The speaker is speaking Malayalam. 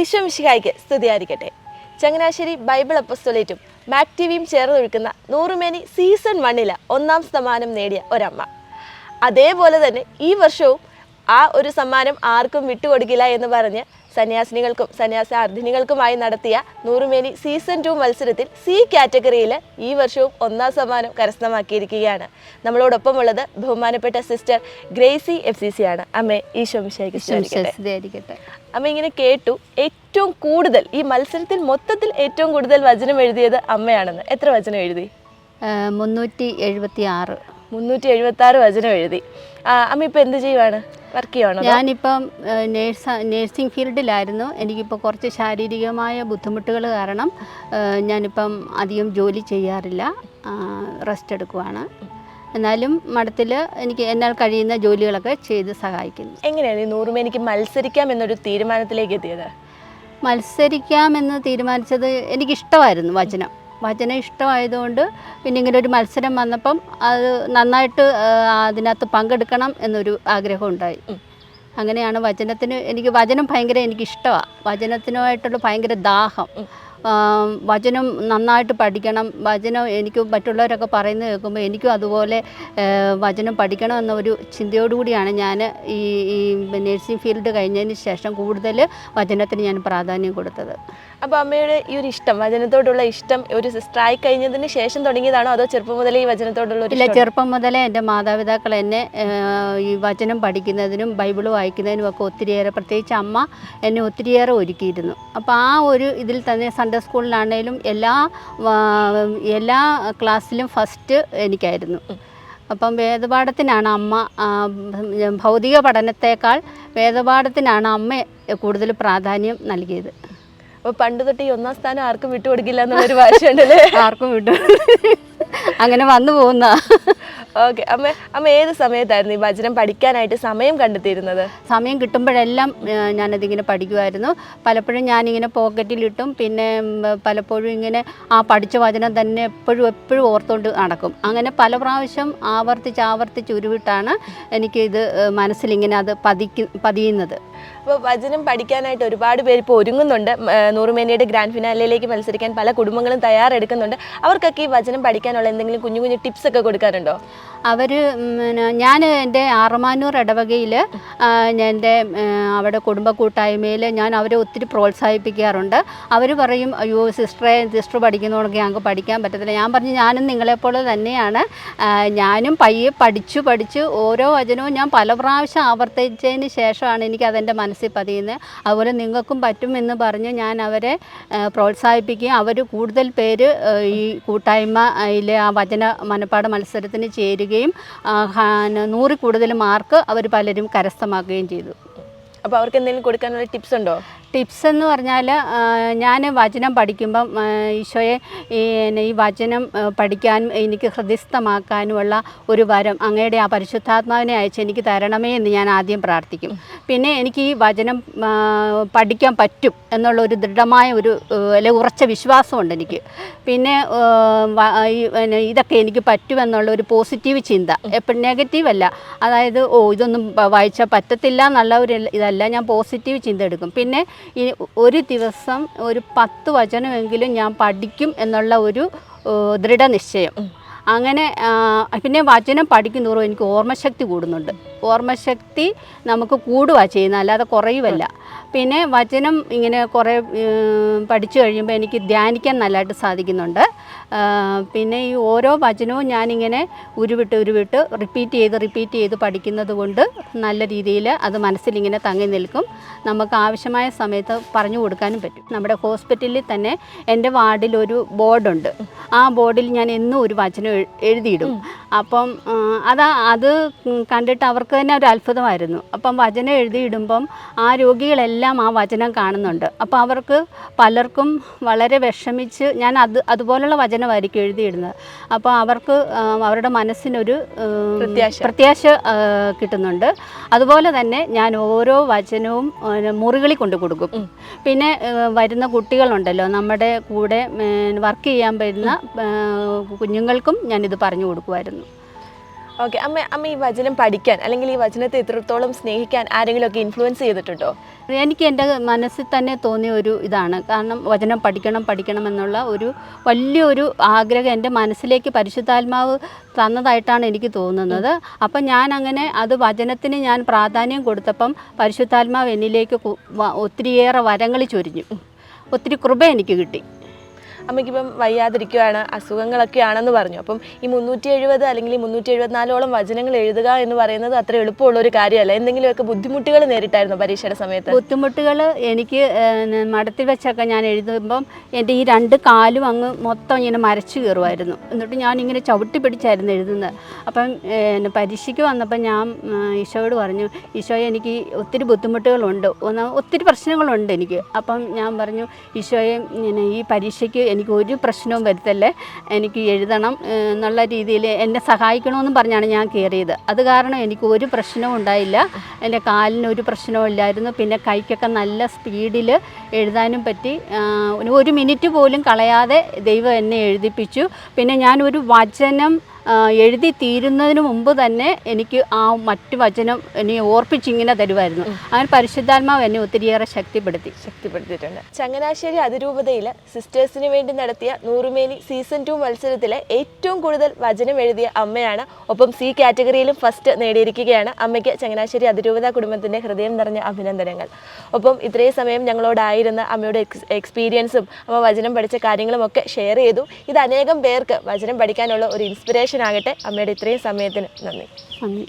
ഈശോ മിശിഹായിക്ക് സ്തുതിയായിരിക്കട്ടെ. ചങ്ങനാശ്ശേരി ബൈബിൾ അപ്പസ്തൊലേറ്റും മാക് ടി വിയും ചേർന്നൊഴുക്കുന്ന നൂറുമേനി സീസൺ വണ്ണിൽ ഒന്നാം സമ്മാനം നേടിയ ഒരമ്മ. അതേപോലെ തന്നെ ഈ വർഷവും ആ ഒരു സമ്മാനം ആർക്കും വിട്ടുകൊടുക്കില്ല എന്ന് പറഞ്ഞ് സന്യാസിനികൾക്കും സന്യാസാർത്ഥിനികൾക്കുമായി നടത്തിയ നൂറുമേനി സീസൺ ടു മത്സരത്തിൽ സി കാറ്റഗറിയിൽ ഈ വർഷവും ഒന്നാം സമ്മാനം കരസ്ഥമാക്കിയിരിക്കുകയാണ്. നമ്മളോടൊപ്പം ഉള്ളത് ബഹുമാനപ്പെട്ട sister Gracy F C C ആണ്. അമ്മേ ഈശോ അമ്മ ഇങ്ങനെ കേട്ടു ഏറ്റവും കൂടുതൽ ഈ മത്സരത്തിൽ മൊത്തത്തിൽ ഏറ്റവും കൂടുതൽ വചനം എഴുതിയത് അമ്മയാണെന്ന്. എത്ര വചനം എഴുതി? മുന്നൂറ്റി എഴുപത്തി ആറ് മുന്നൂറ്റി എഴുപത്തി ആറ് വചനം എഴുതി. അമ്മ ഇപ്പൊ എന്ത് ചെയ്യുവാണ്? വർക്ക് ചെയ്യുവാണോ അതോ? ഞാനിപ്പം നേഴ്സ നേഴ്സിംഗ് ഫീൽഡിലായിരുന്നു. എനിക്കിപ്പോൾ കുറച്ച് ശാരീരികമായ ബുദ്ധിമുട്ടുകൾ കാരണം ഞാനിപ്പം അധികം ജോലി ചെയ്യാറില്ല. റെസ്റ്റ് എടുക്കുവാണ്. എന്നാലും മഠത്തിൽ എനിക്ക് എന്നാൽ കഴിയുന്ന ജോലികളൊക്കെ ചെയ്ത് സഹായിക്കുന്നു. എങ്ങനെയാണ് ഈ നൂറുമേനിക്ക് മത്സരിക്കാം എന്നൊരു തീരുമാനത്തിലേക്ക് എത്തിയത്? മത്സരിക്കാമെന്ന് തീരുമാനിച്ചത് എനിക്കിഷ്ടമായിരുന്നു വചനം. വചനം ഇഷ്ടമായതുകൊണ്ട് പിന്നെ ഇങ്ങനെ ഒരു മത്സരം വന്നപ്പം അത് നന്നായിട്ട് അതിനകത്ത് പങ്കെടുക്കണം എന്നൊരു ആഗ്രഹം ഉണ്ടായി അങ്ങനെയാണ് വചനത്തിന് എനിക്ക് വചനം ഭയങ്കര എനിക്കിഷ്ടമാണ് വചനത്തിനുമായിട്ടുള്ള ഭയങ്കര ദാഹം. വചനം നന്നായിട്ട് പഠിക്കണം. വചനം എനിക്ക് മറ്റുള്ളവരൊക്കെ പറയുന്നത് കേൾക്കുമ്പോൾ എനിക്കും അതുപോലെ വചനം പഠിക്കണം എന്നൊരു ചിന്തയോടുകൂടിയാണ് ഞാൻ ഈ ഈ നേഴ്സിംഗ് ഫീൽഡ് കഴിഞ്ഞതിന് ശേഷം കൂടുതൽ വചനത്തിന് ഞാൻ പ്രാധാന്യം കൊടുത്തത്. അപ്പോൾ അമ്മയുടെ ഈ ഒരു ഇഷ്ടം വചനത്തോടുള്ള ഇഷ്ടം ഒരു സിസ്റ്ററായി കഴിഞ്ഞതിന് ശേഷം തുടങ്ങിയതാണോ അതോ ചെറുപ്പം മുതലേ ഈ വചനത്തോടുള്ള ഒരു ഇല്ല ചെറുപ്പം മുതലേ എന്റെ മാതാപിതാക്കൾ എന്നെ ഈ വചനം പഠിക്കുന്നതിനും ബൈബിൾ വായിക്കുന്നതിനും ഒക്കെ ഒത്തിരിയേറെ പ്രത്യേകിച്ച് അമ്മ എന്നെ ഒത്തിരിയേറെ ഒരുക്കിയിരുന്നു. അപ്പോൾ ആ ഒരു ഇതിൽ തന്നെ സൺഡേ സ്കൂളിലാണേലും എല്ലാ എല്ലാ ക്ലാസ്സിലും ഫസ്റ്റ് എനിക്കായിരുന്നു. അപ്പം വേദപാഠത്തിനാണ് അമ്മ ഭൗതിക പഠനത്തേക്കാൾ വേദപാഠത്തിനാണ് അമ്മ കൂടുതൽ പ്രാധാന്യം നൽകിയത്. അപ്പോൾ പണ്ട് തൊട്ട് ഈ ഒന്നാം സ്ഥാനം ആർക്കും വിട്ടുകൊടുക്കില്ല എന്നുള്ളൊരു ഭാഷയുണ്ടല്ലേ? ആർക്കും വിട്ടു. അങ്ങനെ വന്നു പോകുന്ന ഓക്കെ അമ്മ അമ്മ ഏത് സമയത്തായിരുന്നു ഈ ഭജനം പഠിക്കാനായിട്ട് സമയം കണ്ടെത്തിയിരുന്നത്? സമയം കിട്ടുമ്പോഴെല്ലാം ഞാനതിങ്ങനെ പഠിക്കുമായിരുന്നു പലപ്പോഴും ഞാനിങ്ങനെ പോക്കറ്റിലിട്ടും പിന്നെ പലപ്പോഴും ഇങ്ങനെ ആ പഠിച്ച വചനം തന്നെ എപ്പോഴും എപ്പോഴും ഓർത്തുകൊണ്ട് നടക്കും. അങ്ങനെ പല പ്രാവശ്യം ആവർത്തിച്ച് ആവർത്തിച്ച് ഉരുവിട്ടാണ് എനിക്കിത് മനസ്സിലിങ്ങനെ അത് പതിക്ക് പതിയുന്നത്. അപ്പോൾ വചനം പഠിക്കാനായിട്ട് ഒരുപാട് പേര് ഇപ്പോൾ ഒരുങ്ങുന്നുണ്ട്. നൂറുമേനയുടെ ഗ്രാൻഡ് ഫിനാലയിലേക്ക് മത്സരിക്കാൻ പല കുടുംബങ്ങളും തയ്യാറെടുക്കുന്നുണ്ട്. അവർക്കൊക്കെ ഈ വചനം പഠിക്കാനുള്ള എന്തെങ്കിലും കുഞ്ഞു കുഞ്ഞു ടിപ്സ് ഒക്കെ കൊടുക്കാറുണ്ടോ? അവർ ഞാൻ എന്റെ ആറുമാനൂർ ഇടവകയിൽ എന്റെ അവിടെ കുടുംബ കൂട്ടായ്മയിൽ ഞാൻ അവരെ ഒത്തിരി പ്രോത്സാഹിപ്പിക്കാറുണ്ട്. അവർ പറയും അയ്യോ സിസ്റ്ററെ സിസ്റ്റർ പഠിക്കുന്നതൊക്കെ ഞങ്ങൾക്ക് പഠിക്കാൻ പറ്റത്തില്ല. ഞാൻ പറഞ്ഞു ഞാനും നിങ്ങളെപ്പോലെ തന്നെയാണ്. ഞാനും പയ്യെ പഠിച്ചു പഠിച്ച് ഓരോ വചനവും ഞാൻ പല പ്രാവശ്യം ആവർത്തിച്ചതിന് ശേഷമാണ് എനിക്ക് അതെന്റെ മനസ്സിൽ പതിയുന്നത്. അതുപോലെ നിങ്ങൾക്കും പറ്റും എന്ന് പറഞ്ഞ് ഞാൻ അവരെ പ്രോത്സാഹിപ്പിക്കുകയും അവർ കൂടുതൽ പേര് ഈ കൂട്ടായ്മയിലെ ആ വചന മനപ്പാട മത്സരത്തിന് ചേരുകയും നൂറിൽ കൂടുതൽ മാർക്ക് അവർ പലരും കരസ്ഥമാക്കുകയും ചെയ്തു. അപ്പോൾ അവർക്ക് എന്തെങ്കിലും കൊടുക്കാനുള്ള ടിപ്സ് ഉണ്ടോ? ടിപ്സ് എന്ന് പറഞ്ഞാൽ ഞാൻ വചനം പഠിക്കുമ്പം ഈശോയെ ഈ വചനം പഠിക്കാൻ എനിക്ക് ഹൃദയസ്ഥമാക്കാനുമുള്ള ഒരു വരം അങ്ങയുടെ ആ പരിശുദ്ധാത്മാവിനെ അയച്ച് എനിക്ക് തരണമേ എന്ന് ഞാൻ ആദ്യം പ്രാർത്ഥിക്കും. പിന്നെ എനിക്ക് ഈ വചനം പഠിക്കാൻ പറ്റും എന്നുള്ള ഒരു ദൃഢമായ ഒരു അല്ലെ ഉറച്ച വിശ്വാസമുണ്ട് എനിക്ക്. പിന്നെ ഇതൊക്കെ എനിക്ക് പറ്റുമെന്നുള്ള ഒരു പോസിറ്റീവ് ചിന്ത. എപ്പോഴും നെഗറ്റീവ് അല്ല. അതായത് ഓ ഇതൊന്നും വായിച്ചാൽ പറ്റത്തില്ല എന്നുള്ള ഒരു ഇതല്ല. ഞാൻ പോസിറ്റീവ് ചിന്ത എടുക്കും. പിന്നെ ഈ ഒരു ദിവസം ഒരു പത്ത് വചനമെങ്കിലും ഞാൻ പഠിക്കും എന്നുള്ള ഒരു ദൃഢനിശ്ചയം. അങ്ങനെ പിന്നെ വചനം പഠിക്കുന്നതോറും എനിക്ക് ഓർമ്മശക്തി കൂടുന്നുണ്ട്. ഓർമ്മശക്തി നമുക്ക് കൂടുക ചെയ്യുന്നത്. അല്ലാതെ കുറയുമല്ല പിന്നെ വചനം ഇങ്ങനെ കുറേ പഠിച്ചു കഴിയുമ്പോൾ എനിക്ക് ധ്യാനിക്കാൻ നല്ലതായിട്ട് സാധിക്കുന്നുണ്ട്. പിന്നെ ഈ ഓരോ വചനവും ഞാനിങ്ങനെ ഉരുവിട്ട് ഉരുവിട്ട് റിപ്പീറ്റ് ചെയ്ത് റിപ്പീറ്റ് ചെയ്ത് പഠിക്കുന്നത് കൊണ്ട് നല്ല രീതിയിൽ അത് മനസ്സിലിങ്ങനെ തങ്ങി നിൽക്കും. നമുക്ക് ആവശ്യമായ സമയത്ത് പറഞ്ഞു കൊടുക്കാനും പറ്റും. നമ്മുടെ ഹോസ്പിറ്റലിൽ തന്നെ എന്റെ വാർഡിൽ ഒരു ബോർഡുണ്ട്. ആ ബോർഡിൽ ഞാൻ എന്നും ഒരു വചനം എഴുതിയിടും. അപ്പം അതാ അത് കണ്ടിട്ട് അവർക്ക് തന്നെ ഒരു അത്ഭുതമായിരുന്നു. അപ്പം വചനം എഴുതിയിടുമ്പം ആ രോഗികളെല്ലാം ആ വചനം കാണുന്നുണ്ട്. അപ്പോൾ അവർക്ക് പലർക്കും വളരെ വിഷമിച്ച് ഞാൻ അത് അതുപോലുള്ള വചനമായിരിക്കും എഴുതിയിടുന്നത്. അപ്പോൾ അവർക്ക് അവരുടെ മനസ്സിനൊരു പ്രത്യാശ. കിട്ടുന്നുണ്ട്. അതുപോലെ തന്നെ ഞാൻ ഓരോ വചനവും മുറികളിൽ കൊണ്ടു കൊടുക്കും. പിന്നെ വരുന്ന കുട്ടികളുണ്ടല്ലോ നമ്മുടെ കൂടെ വർക്ക് ചെയ്യാൻ വരുന്ന കുഞ്ഞുങ്ങൾക്കും കുഞ്ഞുങ്ങൾക്കും ഞാനിത് പറഞ്ഞു കൊടുക്കുമായിരുന്നു. ഓക്കെ അമ്മ അമ്മ ഈ വചനം പഠിക്കാൻ അല്ലെങ്കിൽ ഈ വചനത്തെ എത്രത്തോളം സ്നേഹിക്കാൻ ആരെങ്കിലും ഒക്കെ ഇൻഫ്ലുവൻസ് ചെയ്തിട്ടുണ്ടോ? എനിക്ക് എന്റെ മനസ്സിൽ തന്നെ തോന്നിയ ഒരു ഇതാണ്. കാരണം വചനം പഠിക്കണം പഠിക്കണം എന്നുള്ള ഒരു വലിയൊരു ആഗ്രഹം എന്റെ മനസ്സിലേക്ക് പരിശുദ്ധാത്മാവ് തന്നതായിട്ടാണ് എനിക്ക് തോന്നുന്നത്. അപ്പം ഞാൻ അങ്ങനെ അത് വചനത്തിന് ഞാൻ പ്രാധാന്യം കൊടുത്തപ്പം പരിശുദ്ധാത്മാവ് എന്നിലേക്ക് ഒത്തിരിയേറെ വരങ്ങൾ ചൊരിഞ്ഞു. ഒത്തിരി കൃപ എനിക്ക് കിട്ടി. അമ്മയ്ക്കിപ്പം വയ്യാതിരിക്കുകയാണ് അസുഖങ്ങളൊക്കെയാണെന്ന് പറഞ്ഞു. അപ്പം ഈ മുന്നൂറ്റി എഴുപത് അല്ലെങ്കിൽ മുന്നൂറ്റി എഴുപത്തിനാലോളം വചനങ്ങൾ എഴുതുക എന്ന് പറയുന്നത് അത്ര എളുപ്പമുള്ള ഒരു കാര്യമല്ല. എന്തെങ്കിലുമൊക്കെ ബുദ്ധിമുട്ടുകൾ നേരിട്ടായിരുന്നു പരീക്ഷയുടെ സമയത്ത്? ബുദ്ധിമുട്ടുകൾ എനിക്ക് മടത്തിൽ വെച്ചൊക്കെ ഞാൻ എഴുതുമ്പം എന്റെ ഈ രണ്ട് കാലും അങ്ങ് മൊത്തം ഇങ്ങനെ മരച്ചു കയറുമായിരുന്നു എന്നിട്ട് ഞാൻ ഇങ്ങനെ ചവിട്ടി പിടിച്ചായിരുന്നു എഴുതുന്നത്. അപ്പം പരീക്ഷയ്ക്ക് വന്നപ്പോൾ ഞാൻ ഈശോയോട് പറഞ്ഞു ഈശോ എനിക്ക് ഒത്തിരി ബുദ്ധിമുട്ടുകളുണ്ട്. ഒന്ന് ഒത്തിരി പ്രശ്നങ്ങളുണ്ട് എനിക്ക്. അപ്പം ഞാൻ പറഞ്ഞു ഈശോയെ ഈ പരീക്ഷയ്ക്ക് എനിക്ക് ഒരു പ്രശ്നവും വരുത്തല്ലേ? എനിക്ക് എഴുതണം എന്നുള്ള രീതിയിൽ എന്നെ സഹായിക്കണമെന്നും പറഞ്ഞാണ് ഞാൻ കയറിയത്. അത് കാരണം എനിക്ക് ഒരു പ്രശ്നവും ഉണ്ടായില്ല. എന്റെ കാലിന് ഒരു പ്രശ്നവും ഇല്ലായിരുന്നു. പിന്നെ കൈക്കൊക്കെ നല്ല സ്പീഡിൽ എഴുതാനും പറ്റി. ഒരു- മിനിറ്റ് പോലും കളയാതെ ദൈവം എന്നെ എഴുതിപ്പിച്ചു. പിന്നെ ഞാനൊരു വചനം എഴുതി തീരുന്നതിന് മുമ്പ് തന്നെ എനിക്ക് ആ മറ്റു വചനം എന്നെ ഓർപ്പിച്ചിങ്ങനെ തരുമായിരുന്നു. അങ്ങനെ പരിശുദ്ധാത്മാവ് എന്നെ ഒത്തിരിയേറെ ശക്തിപ്പെടുത്തി. ശക്തിപ്പെടുത്തിയിട്ടുണ്ട്. ചങ്ങനാശ്ശേരി അതിരൂപതയിൽ സിസ്റ്റേഴ്സിന് വേണ്ടി നടത്തിയ നൂറുമേനി സീസൺ ടു മത്സരത്തിലെ ഏറ്റവും കൂടുതൽ വചനം എഴുതിയ അമ്മയാണ്. ഒപ്പം സി കാറ്റഗറിയിലും ഫസ്റ്റ് നേടിയിരിക്കുകയാണ് അമ്മയ്ക്ക് ചങ്ങനാശ്ശേരി അതിരൂപത കുടുംബത്തിന്റെ ഹൃദയം നിറഞ്ഞ അഭിനന്ദനങ്ങൾ. ഒപ്പം ഇത്രയും സമയം ഞങ്ങളോടായിരുന്ന അമ്മയുടെ എക്സ്പീരിയൻസും അമ്മ വചനം പഠിച്ച കാര്യങ്ങളും ഒക്കെ ഷെയർ ചെയ്തു. ഇത് അനേകം പേർക്ക് വചനം പഠിക്കാനുള്ള ഒരു ഇൻസ്പിറേഷൻ ആകട്ടെ അമ്മയുടെ ഇത്രയും സമയത്തിന് നന്ദി. നന്ദി.